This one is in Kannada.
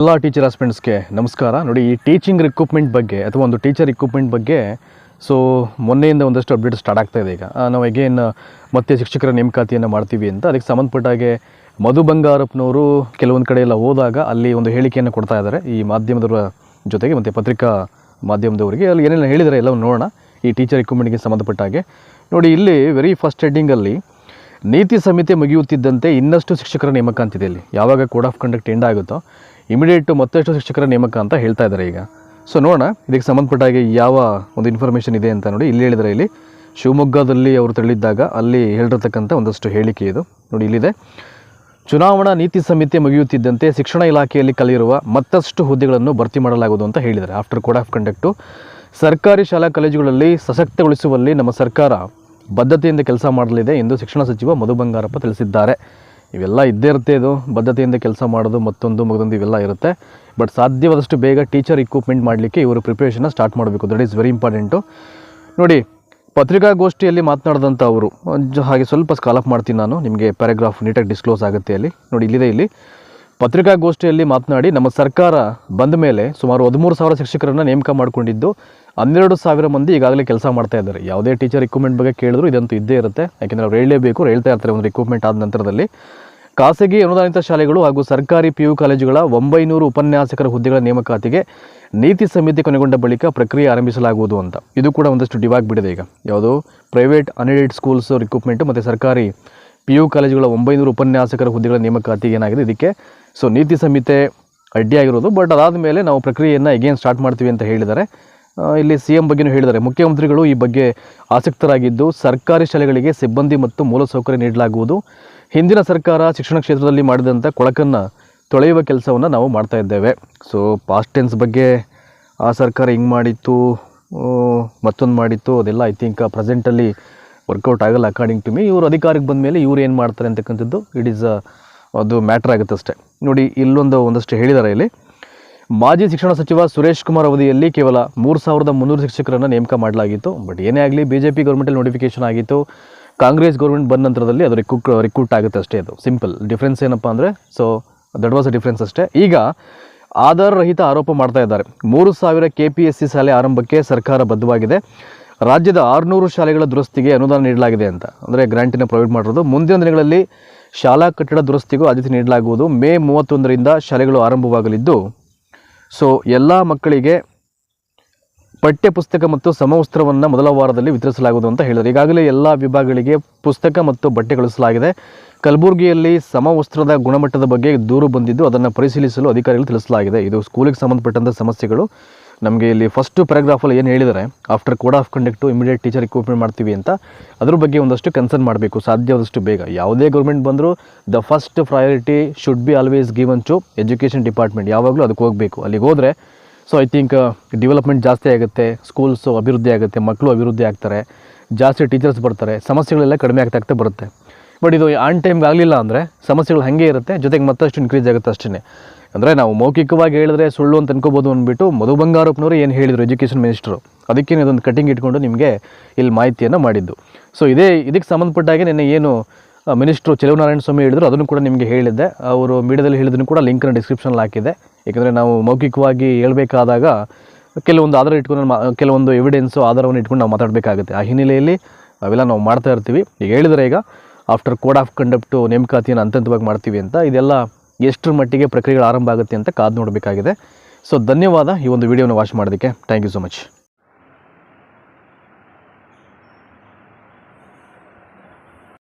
ಎಲ್ಲ ಟೀಚರ್ ಆಸ್ಪೆಂಟ್ಸ್ಗೆ ನಮಸ್ಕಾರ. ನೋಡಿ, ಈ ಟೀಚಿಂಗ್ ರಿಕ್ವಿಪ್ಮೆಂಟ್ ಬಗ್ಗೆ ಅಥವಾ ಒಂದು ಟೀಚರ್ ರಿಕ್ರೂಟ್ಮೆಂಟ್ ಬಗ್ಗೆ ಸೊ ಮೊನ್ನೆಯಿಂದ ಒಂದಷ್ಟು ಅಪ್ಡೇಟ್ ಸ್ಟಾರ್ಟ್ ಆಗ್ತಾ ಇದೆ ಈಗ. ನಾವು ಅಗೇನ್ ಮತ್ತೆ ಶಿಕ್ಷಕರ ನೇಮಕಾತಿಯನ್ನು ಮಾಡ್ತೀವಿ ಅಂತ. ಅದಕ್ಕೆ ಸಂಬಂಧಪಟ್ಟಾಗೆ ಮಧು ಬಂಗಾರಪ್ಪನವರು ಕೆಲವೊಂದು ಕಡೆ ಎಲ್ಲ ಹೋದಾಗ ಅಲ್ಲಿ ಒಂದು ಹೇಳಿಕೆಯನ್ನು ಕೊಡ್ತಾ ಇದ್ದಾರೆ. ಈ ಮಾಧ್ಯಮದವರ ಜೊತೆಗೆ ಮತ್ತು ಪತ್ರಿಕಾ ಮಾಧ್ಯಮದವರಿಗೆ. ಅಲ್ಲಿ ಏನೇನು ಹೇಳಿದರೆ ಎಲ್ಲವನ್ನು ನೋಡೋಣ. ಈ ಟೀಚರ್ ಇಕ್ವಿಪ್ಮೆಂಟ್ಗೆ ಸಂಬಂಧಪಟ್ಟಾಗೆ. ನೋಡಿ, ಇಲ್ಲಿ ವೆರಿ ಫಸ್ಟ್ ಹೆಡ್ಡಿಂಗಲ್ಲಿ ನೀತಿ ಸಂಹಿತೆ ಮುಗಿಯುತ್ತಿದ್ದಂತೆ ಇನ್ನಷ್ಟು ಶಿಕ್ಷಕರ ನೇಮಕ ಅಂತಿದೆ ಇಲ್ಲಿ. ಯಾವಾಗ ಕೋಡ್ ಆಫ್ ಕಂಡಕ್ಟ್ ಎಂಡ್ ಆಗುತ್ತೋ ಇಮಿಡಿಯೇಟ್ ಮತ್ತಷ್ಟು ಶಿಕ್ಷಕರ ನೇಮಕ ಅಂತ ಹೇಳ್ತಾ ಇದ್ದಾರೆ ಈಗ. ಸೊ ನೋಡೋಣ. ಇದಕ್ಕೆ ಸಂಬಂಧಪಟ್ಟ ಹಾಗೆ ಯಾವ ಒಂದು ಇನ್ಫಾರ್ಮೇಷನ್ ಇದೆ ಅಂತ ನೋಡಿ. ಇಲ್ಲಿ ಹೇಳಿದರೆ ಇಲ್ಲಿ ಶಿವಮೊಗ್ಗದಲ್ಲಿ ಅವರು ತೆರಳಿದ್ದಾಗ ಅಲ್ಲಿ ಹೇಳಿರತಕ್ಕಂಥ ಒಂದಷ್ಟು ಹೇಳಿಕೆ ಇದು. ನೋಡಿ, ಇಲ್ಲಿದೆ. ಚುನಾವಣಾ ನೀತಿ ಸಮಿತಿ ಮುಗಿಯುತ್ತಿದ್ದಂತೆ ಶಿಕ್ಷಣ ಇಲಾಖೆಯಲ್ಲಿ ಕಲಿಯಿರುವ ಮತ್ತಷ್ಟು ಹುದ್ದೆಗಳನ್ನು ಭರ್ತಿ ಮಾಡಲಾಗುವುದು ಅಂತ ಹೇಳಿದ್ದಾರೆ. ಆಫ್ಟರ್ ಕೋಡ್ ಆಫ್ ಕಂಡಕ್ಟು ಸರ್ಕಾರಿ ಶಾಲಾ ಕಾಲೇಜುಗಳಲ್ಲಿ ಸಶಕ್ತಗೊಳಿಸುವಲ್ಲಿ ನಮ್ಮ ಸರ್ಕಾರ ಬದ್ಧತೆಯಿಂದ ಕೆಲಸ ಮಾಡಲಿದೆ ಎಂದು ಶಿಕ್ಷಣ ಸಚಿವ ಮಧು ಬಂಗಾರಪ್ಪ ತಿಳಿಸಿದ್ದಾರೆ. ಇವೆಲ್ಲ ಇದ್ದೇ ಇರುತ್ತೆ ಇದು. ಬದ್ಧತೆಯಿಂದ ಕೆಲಸ ಮಾಡೋದು ಮತ್ತೊಂದು ಮಗದೊಂದು ಇವೆಲ್ಲ ಇರುತ್ತೆ. ಬಟ್ ಸಾಧ್ಯವಾದಷ್ಟು ಬೇಗ ಟೀಚರ್ ಇಕ್ವಿಪ್ಮೆಂಟ್ ಮಾಡಲಿಕ್ಕೆ ಇವರು ಪ್ರಿಪ್ರೇಷನ್ನ ಸ್ಟಾರ್ಟ್ ಮಾಡಬೇಕು. ದಟ್ ಈಸ್ ವೆರಿ ಇಂಪಾರ್ಟೆಂಟು ನೋಡಿ, ಪತ್ರಿಕಾಗೋಷ್ಠಿಯಲ್ಲಿ ಮಾತನಾಡಿದಂಥ ಅವರು ಹಾಗೆ ಸ್ವಲ್ಪ ಸ್ಕಾಲಪ್ ಮಾಡ್ತೀನಿ ನಾನು. ನಿಮಗೆ ಪ್ಯಾರಾಗ್ರಾಫ್ ನೀಟಾಗಿ ಡಿಸ್ಕ್ಲೋಸ್ ಆಗುತ್ತೆ ಅಲ್ಲಿ. ನೋಡಿ, ಇಲ್ಲಿದೆ ಇಲ್ಲಿ. ಪತ್ರಿಕಾಗೋಷ್ಠಿಯಲ್ಲಿ ಮಾತನಾಡಿ, ನಮ್ಮ ಸರ್ಕಾರ ಬಂದ ಮೇಲೆ ಸುಮಾರು ಹದಿಮೂರು ಸಾವಿರ ಶಿಕ್ಷಕರನ್ನು ನೇಮಕ ಮಾಡಿಕೊಂಡಿದ್ದು. ಹನ್ನೆರಡು ಸಾವಿರ ಮಂದಿ ಈಗಾಗಲೇ ಕೆಲಸ ಮಾಡ್ತಾ ಇದ್ದಾರೆ. ಯಾವುದೇ ಟೀಚರ್ ರಿಕ್ರೂಟ್ಮೆಂಟ್ ಬಗ್ಗೆ ಕೇಳಿದ್ರು ಇದಂತೂ ಇದ್ದೇ ಇರುತ್ತೆ. ಯಾಕೆಂದರೆ ಅವ್ರು ಹೇಳಲೇಬೇಕು ಹೇಳ್ತಾ ಇರ್ತಾರೆ ಒಂದು ರಿಕ್ರೂಟ್ಮೆಂಟ್ ಆದ ನಂತರದಲ್ಲಿ. ಖಾಸಗಿ ಅನುದಾನಿತ ಶಾಲೆಗಳು ಹಾಗೂ ಸರ್ಕಾರಿ ಪಿ ಯು ಕಾಲೇಜುಗಳ ಒಂಬೈನೂರು ಉಪನ್ಯಾಸಕರ ಹುದ್ದೆಗಳ ನೇಮಕಾತಿಗೆ ನೀತಿ ಸಮಿತಿ ಕೊನೆಗೊಂಡ ಬಳಿಕ ಪ್ರಕ್ರಿಯೆ ಆರಂಭಿಸಲಾಗುವುದು ಅಂತ. ಇದು ಕೂಡ ಒಂದಷ್ಟು ಡಿವಾಗ್ ಬಿಡಿದೆ ಈಗ. ಯಾವುದು ಪ್ರೈವೇಟ್ ಅನ್ಎಡೆಡ್ ಸ್ಕೂಲ್ಸ್ ರಿಕ್ರೂಟ್ಮೆಂಟ್ ಮತ್ತು ಸರ್ಕಾರಿ ಪಿ ಯು ಕಾಲೇಜುಗಳ ಒಂಬೈನೂರು ಉಪನ್ಯಾಸಕರ ಹುದ್ದೆಗಳ ನೇಮಕಾತಿಗೆ ಏನಾಗಿದೆ ಇದಕ್ಕೆ. ಸೊ ನೀತಿ ಸಂಹಿತೆ ಅಡ್ಡಿಯಾಗಿರೋದು ಬಟ್ ಅದಾದ ಮೇಲೆ ನಾವು ಪ್ರಕ್ರಿಯೆಯನ್ನು ಎಗೇನ್ ಸ್ಟಾರ್ಟ್ ಮಾಡ್ತೀವಿ ಅಂತ ಹೇಳಿದ್ದಾರೆ. ಇಲ್ಲಿ ಸಿ ಎಂ ಬಗ್ಗೆನೂ ಹೇಳಿದ್ದಾರೆ. ಮುಖ್ಯಮಂತ್ರಿಗಳು ಈ ಬಗ್ಗೆ ಆಸಕ್ತರಾಗಿದ್ದು ಸರ್ಕಾರಿ ಶಾಲೆಗಳಿಗೆ ಸಿಬ್ಬಂದಿ ಮತ್ತು ಮೂಲಸೌಕರ್ಯ ನೀಡಲಾಗುವುದು. ಹಿಂದಿನ ಸರ್ಕಾರ ಶಿಕ್ಷಣ ಕ್ಷೇತ್ರದಲ್ಲಿ ಮಾಡಿದಂಥ ಕೊಳಕನ್ನು ತೊಳೆಯುವ ಕೆಲಸವನ್ನು ನಾವು ಮಾಡ್ತಾ ಇದ್ದೇವೆ. ಸೊ ಪಾಸ್ಟ್ ಟೆನ್ಸ್ ಬಗ್ಗೆ ಆ ಸರ್ಕಾರ ಹಿಂಗೆ ಮಾಡಿತ್ತು ಮತ್ತೊಂದು ಮಾಡಿತ್ತು, ಅದೆಲ್ಲ ಐ ಥಿಂಕ್ ಪ್ರೆಸೆಂಟಲ್ಲಿ ವರ್ಕೌಟ್ ಆಗಲ್ಲ ಅಕಾರ್ಡಿಂಗ್ ಟು ಮಿ ಇವರು ಅಧಿಕಾರಕ್ಕೆ ಬಂದ ಮೇಲೆ ಇವ್ರು ಏನು ಮಾಡ್ತಾರೆ ಅಂತಕ್ಕಂಥದ್ದು ಇಟ್ ಈಸ್ ಅದು ಮ್ಯಾಟ್ರ್ ಆಗುತ್ತೆ ಅಷ್ಟೇ. ನೋಡಿ, ಇಲ್ಲೊಂದು ಒಂದಷ್ಟು ಹೇಳಿದ್ದಾರೆ ಇಲ್ಲಿ. ಮಾಜಿ ಶಿಕ್ಷಣ ಸಚಿವ ಸುರೇಶ್ ಕುಮಾರ್ ಅವಧಿಯಲ್ಲಿ ಕೇವಲ ಮೂರು ಸಾವಿರದ ಮುನ್ನೂರು ಶಿಕ್ಷಕರನ್ನು ನೇಮಕ ಮಾಡಲಾಗಿತ್ತು. ಬಟ್ ಏನೇ ಆಗಲಿ ಬಿ ಜೆ ಪಿ ಗೌರ್ಮೆಂಟಲ್ಲಿ ನೋಟಿಫಿಕೇಶನ್ ಆಗಿತ್ತು. ಕಾಂಗ್ರೆಸ್ ಗೌರ್ಮೆಂಟ್ ಬಂದ ನಂತರದಲ್ಲಿ ಅದು ರಿಕ್ರೂಟ್ ರಿಕ್ರೂಟ್ ಆಗುತ್ತೆ ಅಷ್ಟೇ ಅದು. ಸಿಂಪಲ್ ಡಿಫ್ರೆನ್ಸ್ ಏನಪ್ಪ ಅಂದರೆ so that was a difference ಅಷ್ಟೇ. ಈಗ ಆಧಾರ ರಹಿತ ಆರೋಪ ಮಾಡ್ತಾ ಇದ್ದಾರೆ. ಮೂರು ಸಾವಿರ ಕೆ ಪಿ ಎಸ್ ಸಿ ಶಾಲೆ ಆರಂಭಕ್ಕೆ ಸರ್ಕಾರ ಬದ್ಧವಾಗಿದೆ. ರಾಜ್ಯದ ಆರುನೂರು ಶಾಲೆಗಳ ದುರಸ್ತಿಗೆ ಅನುದಾನ ನೀಡಲಾಗಿದೆ ಅಂತ. ಅಂದರೆ ಗ್ರ್ಯಾಂಟಿನ ಪ್ರೊವೈಡ್ ಮಾಡಿರೋದು. ಮುಂದಿನ ದಿನಗಳಲ್ಲಿ ಶಾಲಾ ಕಟ್ಟಡ ದುರಸ್ತಿಗೂ ಆದ್ಯತೆ ನೀಡಲಾಗುವುದು. ಮೇ ಮೂವತ್ತೊಂದರಿಂದ ಶಾಲೆಗಳು ಆರಂಭವಾಗಲಿದ್ದು ಸೊ ಎಲ್ಲ ಮಕ್ಕಳಿಗೆ ಪಠ್ಯ ಪುಸ್ತಕ ಮತ್ತು ಸಮವಸ್ತ್ರವನ್ನು ಮೊದಲ ವಾರದಲ್ಲಿ ವಿತರಿಸಲಾಗುವುದು ಅಂತ ಹೇಳಿದರು. ಈಗಾಗಲೇ ಎಲ್ಲ ವಿಭಾಗಗಳಿಗೆ ಪುಸ್ತಕ ಮತ್ತು ಬಟ್ಟೆ ಕಳಿಸಲಾಗಿದೆ. ಕಲಬುರಗಿಯಲ್ಲಿ ಸಮವಸ್ತ್ರದ ಗುಣಮಟ್ಟದ ಬಗ್ಗೆ ದೂರು ಬಂದಿದ್ದು ಅದನ್ನು ಪರಿಶೀಲಿಸಲು ಅಧಿಕಾರಿಗಳು ತಿಳಿಸಲಾಗಿದೆ. ಇದು ಸ್ಕೂಲಿಗೆ ಸಂಬಂಧಪಟ್ಟಂಥ ಸಮಸ್ಯೆಗಳು. ನಮಗೆ ಇಲ್ಲಿ ಫಸ್ಟು ಪ್ಯಾರಾಗ್ರಾಫಲ್ಲಿ ಏನು ಹೇಳಿದರೆ after code of conduct immediate teacher recruitment ಮಾಡ್ತೀವಿ ಅಂತ, ಅದ್ರ ಬಗ್ಗೆ ಒಂದಷ್ಟು ಕನ್ಸರ್ನ್ ಮಾಡಬೇಕು ಸಾಧ್ಯವಾದಷ್ಟು ಬೇಗ. ಯಾವುದೇ ಗೌರ್ಮೆಂಟ್ ಬಂದರೂ the first priority should be always given to education department ಯಾವಾಗಲೂ ಅದಕ್ಕೆ ಹೋಗಬೇಕು. ಅಲ್ಲಿಗೆ ಹೋದರೆ ಸೊ ಐ ಥಿಂಕ್ ಡೆವಲಪ್ಮೆಂಟ್ ಜಾಸ್ತಿ ಆಗುತ್ತೆ ಸ್ಕೂಲ್ಸು ಅಭಿವೃದ್ಧಿ ಆಗುತ್ತೆ ಮಕ್ಕಳು ಅಭಿವೃದ್ಧಿ ಆಗ್ತಾರೆ, ಜಾಸ್ತಿ ಟೀಚರ್ಸ್ ಬರ್ತಾರೆ, ಸಮಸ್ಯೆಗಳೆಲ್ಲ ಕಡಿಮೆ ಆಗ್ತಾ ಆಗ್ತಾ ಬರುತ್ತೆ. ಬಟ್ ಇದು ಆನ್ ಟೈಮ್ಗೆ ಆಗಲಿಲ್ಲ ಅಂದರೆ, ಸಮಸ್ಯೆಗಳು ಹಾಗೆ ಇರುತ್ತೆ, ಜೊತೆಗೆ ಮತ್ತಷ್ಟು ಇನ್ಕ್ರೀಸ್ ಆಗುತ್ತೆ ಅಷ್ಟೇ ಅಂದರೆ ನಾವು ಮೌಖಿಕವಾಗಿ ಹೇಳಿದ್ರೆ ಸುಳ್ಳು ಅಂತ ಅನ್ಕೋಬೋದು ಅಂದ್ಬಿಟ್ಟು ಮಧು ಬಂಗಾರಪ್ಪನವರು ಏನು ಹೇಳಿದರು ಎಜುಕೇಷನ್ ಮಿನಿಸ್ಟ್ರು ಅದಕ್ಕೇನು ಇದೊಂದು ಕಟಿಂಗ್ ಇಟ್ಕೊಂಡು ನಿಮಗೆ ಇಲ್ಲಿ ಮಾಹಿತಿಯನ್ನು ಮಾಡಿದ್ದು. ಸೊ ಇದೇ ಇದಕ್ಕೆ ಸಂಬಂಧಪಟ್ಟಾಗೆ ನಿನ್ನೆ ಏನು ಮಿನಿಸ್ಟ್ರು ಚೆಲುವನಾರಾಯಣ ಸ್ವಾಮಿ ಹೇಳಿದ್ರು, ಅದನ್ನು ಕೂಡ ನಿಮಗೆ ಹೇಳಿದ್ದೆ. ಅವರು ಮೀಡಿಯಾದಲ್ಲಿ ಹೇಳಿದ್ರು ಕೂಡ ಲಿಂಕ್ನ ಡಿಸ್ಕ್ರಿಪ್ಷನಲ್ಲಿ ಹಾಕಿದೆ ಏಕೆಂದರೆ ನಾವು ಮೌಖಿಕವಾಗಿ ಹೇಳಬೇಕಾದಾಗ ಕೆಲವೊಂದು ಆಧಾರ ಇಟ್ಕೊಂಡು ಕೆಲವೊಂದು ಎವಿಡೆನ್ಸು ಆಧಾರವನ್ನು ಇಟ್ಕೊಂಡು ನಾವು ಮಾತಾಡಬೇಕಾಗುತ್ತೆ. ಆ ಹಿನ್ನೆಲೆಯಲ್ಲಿ ಅವೆಲ್ಲ ನಾವು ಮಾಡ್ತಾ ಇರ್ತೀವಿ. ಈಗ ಹೇಳಿದರೆ ಈಗ ಆಫ್ಟರ್ ಕೋಡ್ ಆಫ್ ಕಂಡಕ್ಟು ನೇಮಕಾತಿಯನ್ನು ಅಂತಂತವಾಗಿ ಮಾಡ್ತೀವಿ ಅಂತ, ಇದೆಲ್ಲ ಎಷ್ಟರ ಮಟ್ಟಿಗೆ ಪ್ರಕ್ರಿಯೆಗಳು ಆರಂಭ ಆಗುತ್ತೆ ಅಂತ ಕಾದು ನೋಡಬೇಕಾಗಿದೆ. ಸೊ ಧನ್ಯವಾದ ಈ ಒಂದು ವಿಡಿಯೋನ ವಾಚ್ ಮಾಡೋದಕ್ಕೆ ಥ್ಯಾಂಕ್ ಯು ಸೊ ಮಚ್